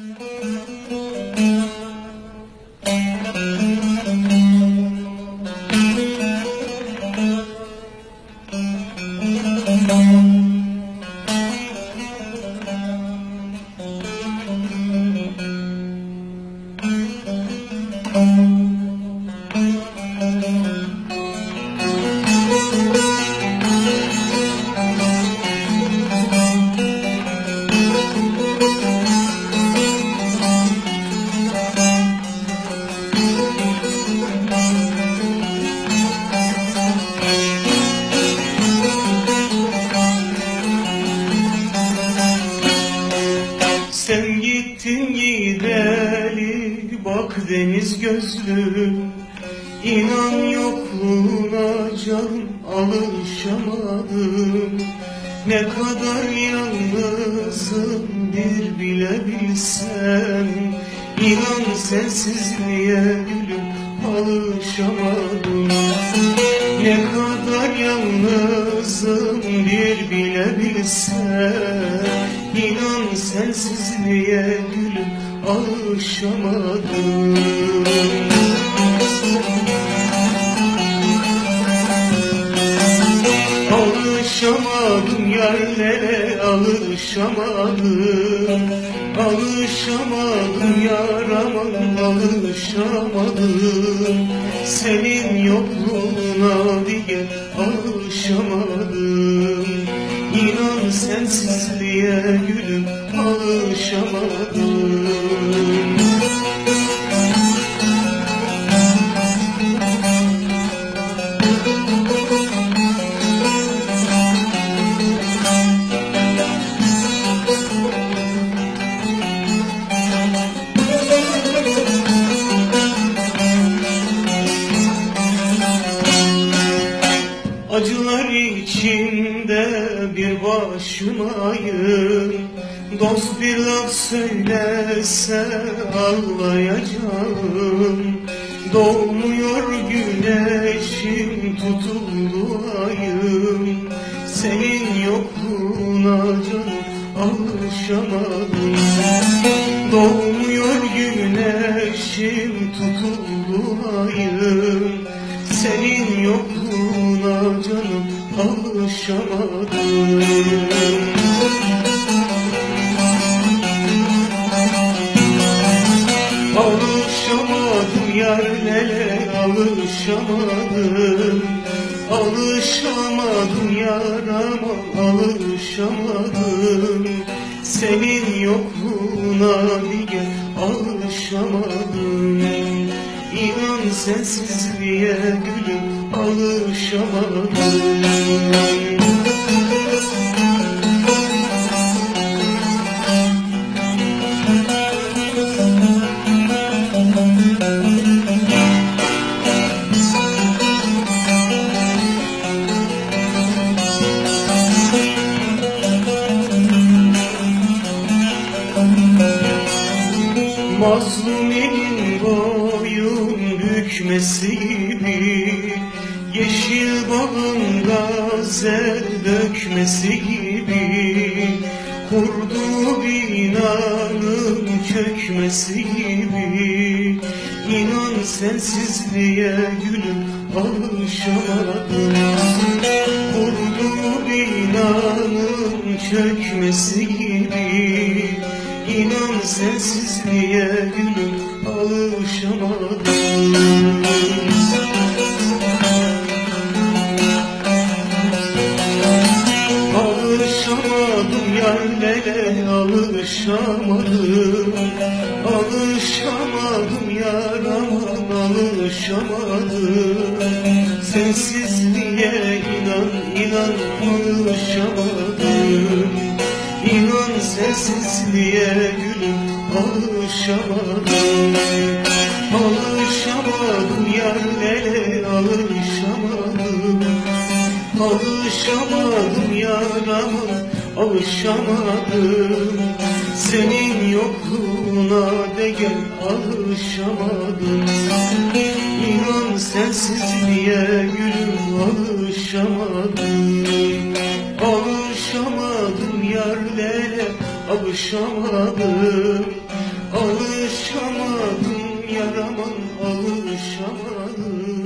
Música bak deniz gözlüm İnan yokluğuna can alışamadım. Ne kadar yalnızım bir bilebilsen İnan sensizliğe gülüm alışamadım? Ne kadar yalnızım bir bilebilsen İnan sensizliğe gülüm alışamadım Alışamadım yerlere alışamadım. Alışamadım yarama alışamadım. Senin yokluğuna diye alışamadım. İnan sensizliğe gülüm alışamadım Acılar içinde bir başımayım Dost bir laf söylese ağlayacağım. Doğmuyor güneşim tutuldu ayım. Senin yokluğuna canım alışamadım. Doğmuyor güneşim tutuldu ayım. Senin yokluğuna canım alışamadım Alışamadım yerlere alışamadım. Alışamadım yarama alışamadım. Senin yokluğuna diye alışamadım. İnan sensizliğe gülüm alışamadım Mazlumin boyun bükmesi gibi Balın gazel dökmesi gibi Kurduğu binanın çökmesi gibi. İnan sensizliğe gülüm alışamadım. Kurduğu binanın çökmesi gibi. İnan sensizliğe alışamadım Alışamadım alışamadım yarama alışamadım. Sensizliğe inan inan alışamadım. İnan sensizliğe gülüm alışamadım. Alışamadım yerlere alışamadım. Alışamadım yarama alışamadım. Senin yokluğuna değer alışamadım. İnan sensizliğe gülüm alışamadım. Alışamadım yerlere alışamadım. Alışamadım yaraman alışamadım